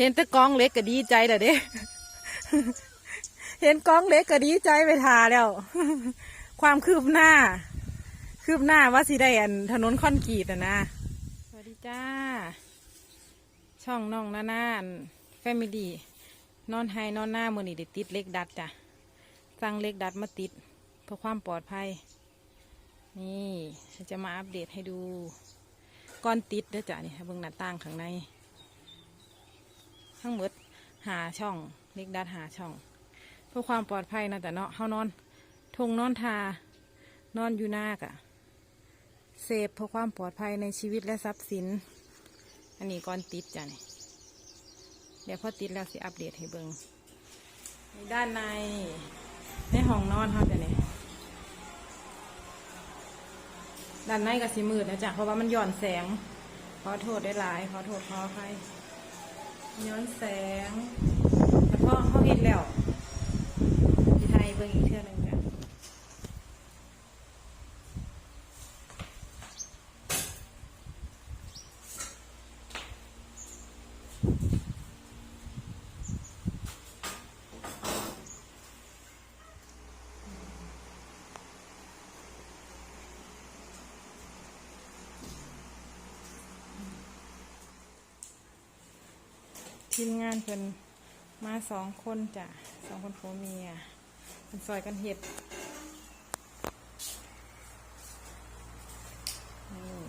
เห็นแต่กองเล็กก็ดีใจแล้วเด้ เห็นกองเล็กก็ดีใจไปทาแล้ว ความคืบหน้า คืบหน้าว่าสิได้อันถนนคอนกรีตอะนะ สวัสดีจ้า ช่องน้องนานาแฟมิลี่นอนไฮนอนหน้ามือนี่ได้ติดเล็กดัดจ้ะสั่งเล็กดัดมาติดเพื่อความปลอดภัย นี่จะมาอัปเดตให้ดู ก้อนติดเด้อจ้ะนี่เบิ่งหน้าต่างข้างใน ทั้งหมดหาช่องเล็กดัดหาช่อง เพื่อความปลอดภัยนะแต่เนาะเฮานอนทงนอนทานอนอยู่หน้ากะเซฟเพื่อความปลอดภัยในชีวิตและทรัพย์สิน อันนี้ก้อนติดจ้ะนี่เดี๋ยวพอติดแล้วสิอัปเดตให้เบิงในด้านในในห้องนอนเขาจ้ะนี่ด้านในก็สิมืดนะจ๊ะเพราะว่ามันหย่อนแสงขอโทษได้หลายขอโทษขออภัย ย้อนแสงแล้วก็ห้องเห็นแล้วที่ไทยเบิ่งอีกเทื่อหนึงจ้ะ ทีมงานเพิ่นมาสองคนจ้ะสองคนผัวเมียเป็นซอยกันเห็ดนี่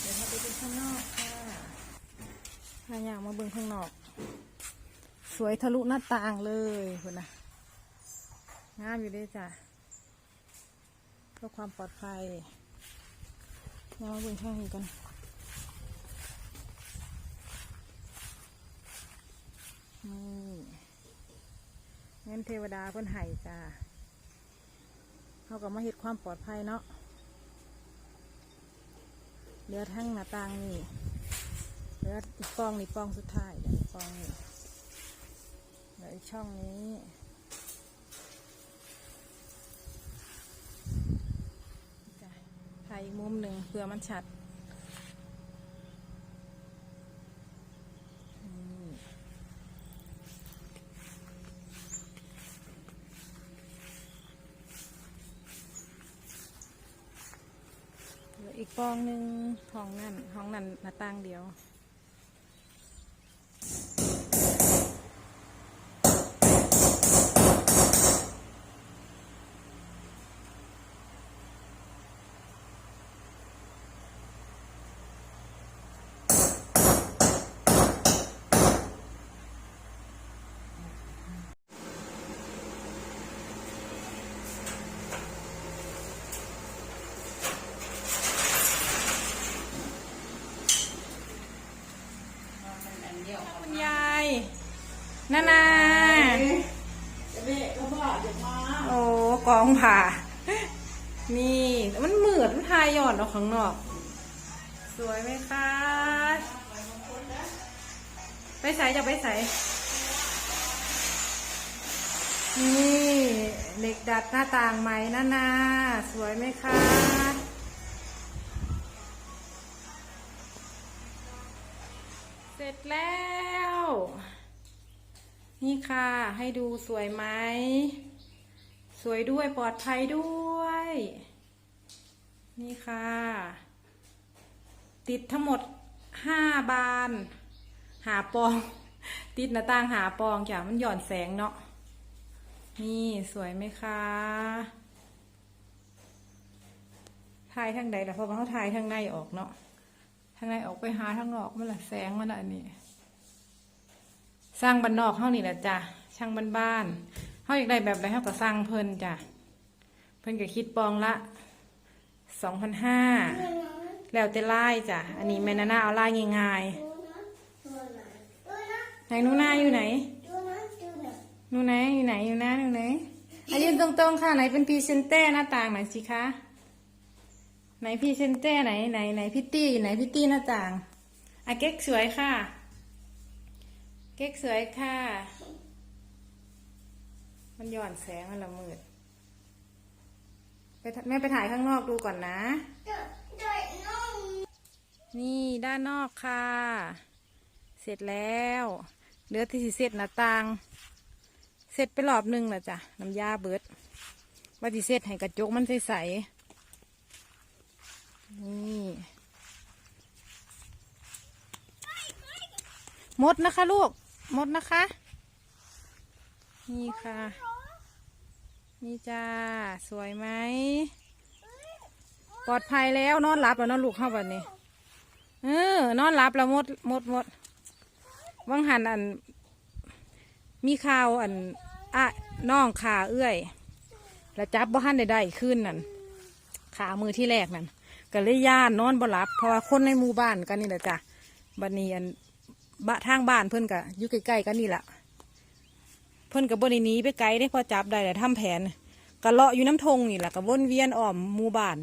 เดี๋ยวเราไปดูข้างนอกค่ะ ถ้าอยากมาเบิ่งข้างนอก สวยทะลุหน้าต่างเลยคุณนะงามอยู่ด้วยจ้ะเพื่อความปลอดภัยอยากมาเบิ่งข้างนี้กันนี่เงินเทวดาเพิ่นให้จ้ะเขาก็มาเฮ็ดความปลอดภัยเนาะเหลือทั้งหน้าต่างนี่ เหลืออีกฟองนี่ฟองสุดท้ายเดี๋ยวฟองนี่เหลืออีกช่องนี้ถ่ายอีกมุมหนึ่งเพื่อมันชัดออีกฟองหนึ่งห้องนั่นห้องนั่นหน้าต่างเดียว คุณยาย นานาโอ้กองผ่า นี่มันเหมือนมันทายหย่อนออกข้างนอก สวยไหมคะ ไปใส่จะไปใส่นี่เหล็กดัดหน้าต่างไหมนานาสวยไหมคะเสร็จแล้ว นี่ค่ะ ให้ดูสวยไหม สวยด้วยปลอดภัยด้วย นี่ค่ะ ติดทั้งหมดห้าบาน หาปอง ติดหน้าต่างหาปองจ้ะมันหย่อนแสงเนาะ นี่สวยไหมคะถ่ายทางใดล่ะเพราะว่าเขาถ่ายทางในออกเนาะทางในออกไปหาทางนอกมันละแสงมันละอันนี้ สร้างบ้านนอกเฮานี่แหละจ้ะช่างบ้านบ้านๆเฮาอยากได้แบบใดเฮาก็สร้างเพิ่นจ้ะเพิ่นก็คิดปองละสองพันห้าแล้วแต่ลายจ้ะอันนี้แม่นานาเอาลายง่ายๆไหนนูนาอยู่ไหนนูไหนอยู่ไหนอยู่นะหนูไหนอายืนตรงๆค่ะไหนเป็นพรีเซนเต้หน้าต่างหน่อยสิคะไหนพรีเซนเต้ไหนไหนไหนพิตตี้ไหนพิตตี้หน้าต่างอะเก๊กสวยค่ะ เก๊กสวยค่ะ มันย่อนแสงมันละมืดไปแม่ไปถ่ายข้างนอกดูก่อนนะ นี่ด้านนอกค่ะ เสร็จแล้วเหลือที่สิเสร็จหน้าต่าง เสร็จไปรอบหนึงแล้วจ้ะน้ำยาเบิดว่าที่เสร็จให้กระจกมันใสๆนี่หมดนะคะลูก หมดนะคะ นี่ค่ะ นี่จ้า สวยไหม ปลอดภัยแล้วนอนหลับแล้วนอนลูกเข้าแบบนี้ เออ นอนหลับแล้วหมดหมดหมดวังหันอัน มีข่าวอันอะน้องขาเอื้อย แล้วจับบ่หันได้ได้ขึ้นนั่น ขามือที่แรกนั่นก็เลยย่านนอนบ่หลับเพราะว่าคนในหมู่บ้านกันนี่แหละจ้ะบัดนี้อัน บะทางบ้านเพิ่อนก็อยู่ใกล้ๆกันนี่แหละเพิ่อนก็บ่ได้หนีไปไกลได้พอจับได้แต่ทำแผนก็เลาะอยู่น้ำทงนี่แหละก็วนเวียนอ้อมหมู่บ้าน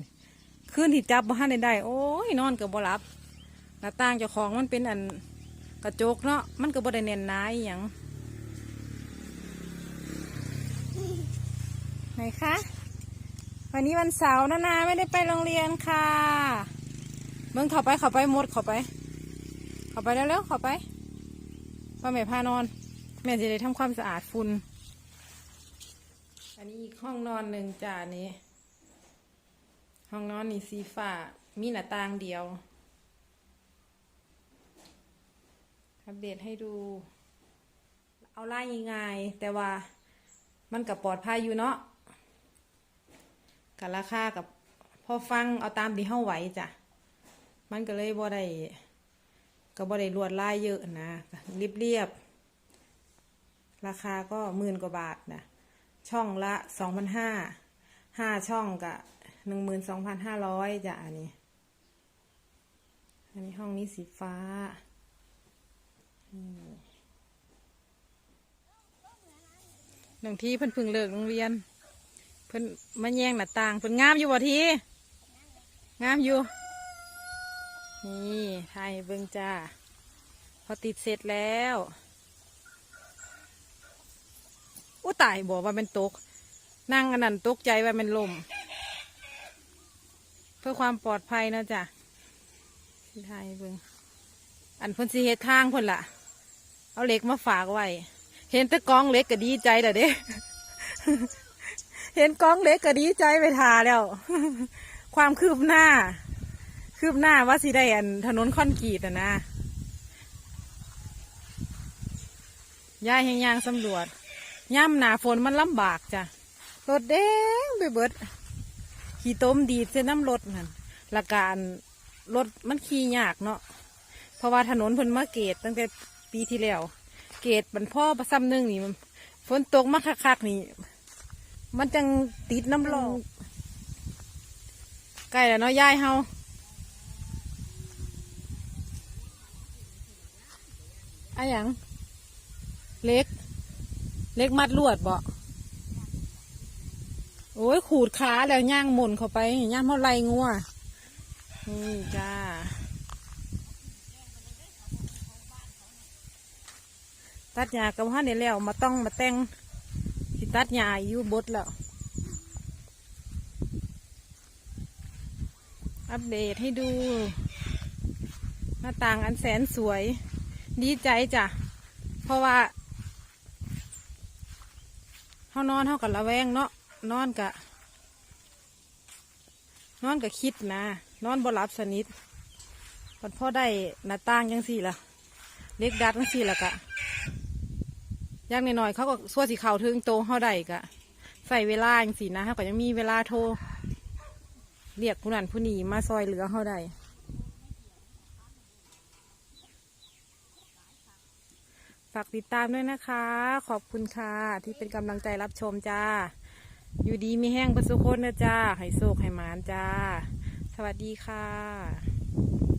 คืนที่จับบ่หันได้ได้โอ้ยนอนก็บ่หลับหน้าต่างเจ้าของมันเป็นอันกระจกเนาะมันก็บ่ได้แน่นหนาอหยังไหนคะวันนี้วันเสาร์นะนาไม่ได้ไปโรงเรียนค่ะเบิ่งเข้าไปเข้าไปหมดเข้าไป เข้าไปแล้วเร็วๆเข้าไปว่าแม่พานอน แม่จะได้ทำความสะอาดฝุ่นอันนี้อีกห้องนอนหนึ่งจ้านี้ ห้องนอนนี่สีฟ้ามีหน้าต่างเดียวอัปเดตให้ดู เอาไล่ง่ายๆแต่ว่ามันกับปลอดภัยอยู่เนาะกับราคากับพอฟังเอาตามที่เฮาไหวจ้ะ มันก็เลยบ่ได้ ก็บ่ได้ลวดลายเยอะนะเรียบเรียบๆราคาก็หมื่นกว่าบาทนะช่องละสองพันห้าห้าช่องกะหนึ่งหมื่นสองพันห้าร้อยจ้ะอันนี้ อันนี้ห้องนี้สีฟ้าหนึ่งที่เพิ่นเพึ่งเลิกโรงเรียน เพิ่นมาแย่งหน้าต่างเพิ่นงามอยู่บ่ทีงามอยู่ นี่ถ่ายให้เบิ่งจ้า พอติดเสร็จแล้วอู้ตายบอกว่าเป็นตก นั่งอันนั้นตกใจว่าเป็นลม เพื่อความปลอดภัยนะจ๊ะสิถ่ายให้เบิ่งอันพ่นสิเฮ็ดทางพ่นล่ะเอาเหล็กมาฝากไว้ เห็นต่กองเหล็กก็ดีใจแต่เด้เห็นกองเล็กก็ดีใจไปทาแล้ว ความคืบหน้า คืบหน้าว่าสิได้อันถนนคอนกรีตอะนะย่ายให้ยางสำรวจย่ำหนาฝนมันลำบากจ้ะรถแดงไปเบิด ขี่ต้มดีดเส้นน้ำรถนั่นละการรถมันขี่ยากเนาะเพราะว่าถนนเพิ่นมาเกตตั้งแต่ปีที่แล้ว เกตมันพ่อประซ้ำหนึงนี่มันฝนตกมาคักๆนี่ มันจังติดน้ำรองใกล้แล้วเนาะยายเฮา อะหยังเล็ก เล็กมัดลวดบ่โอ้ยขูดขาแล้วย่างหมุนเข้าไปย่างเท่าไรงัวนี่จ้าตัดหญ้ากับว่าเนี่ยแล้วมาต้องมาแต่งสิตัดหญ้าอยู่บดแล้ว อัปเดตให้ดู หน้าต่างอันแสนสวย ดีใจจ้ะ เพราะว่าเฮานอนเฮากับระแวงเนาะนอนกะ นอนกะคิดนะ นอนบ่หลับสนิทมันพอได้หน้าต่างยังสี่ละเล็กดัดยังสี่ละกะย่างน้อยๆเขาก็ส่วสีขาวถึงโตเฮาได้กะ ใส่เวลาจังสีนะเขาก็ยังมีเวลาโทรเรียกผู้นั้นผู้นี้มาซอยเหลือเฮาได้ ฝากติดตามด้วยนะคะ ขอบคุณค่ะที่เป็นกำลังใจรับชมจ้า อยู่ดีมีแห้งประสุคนนะจ้าให้โศกให้หมานจ้า สวัสดีค่ะ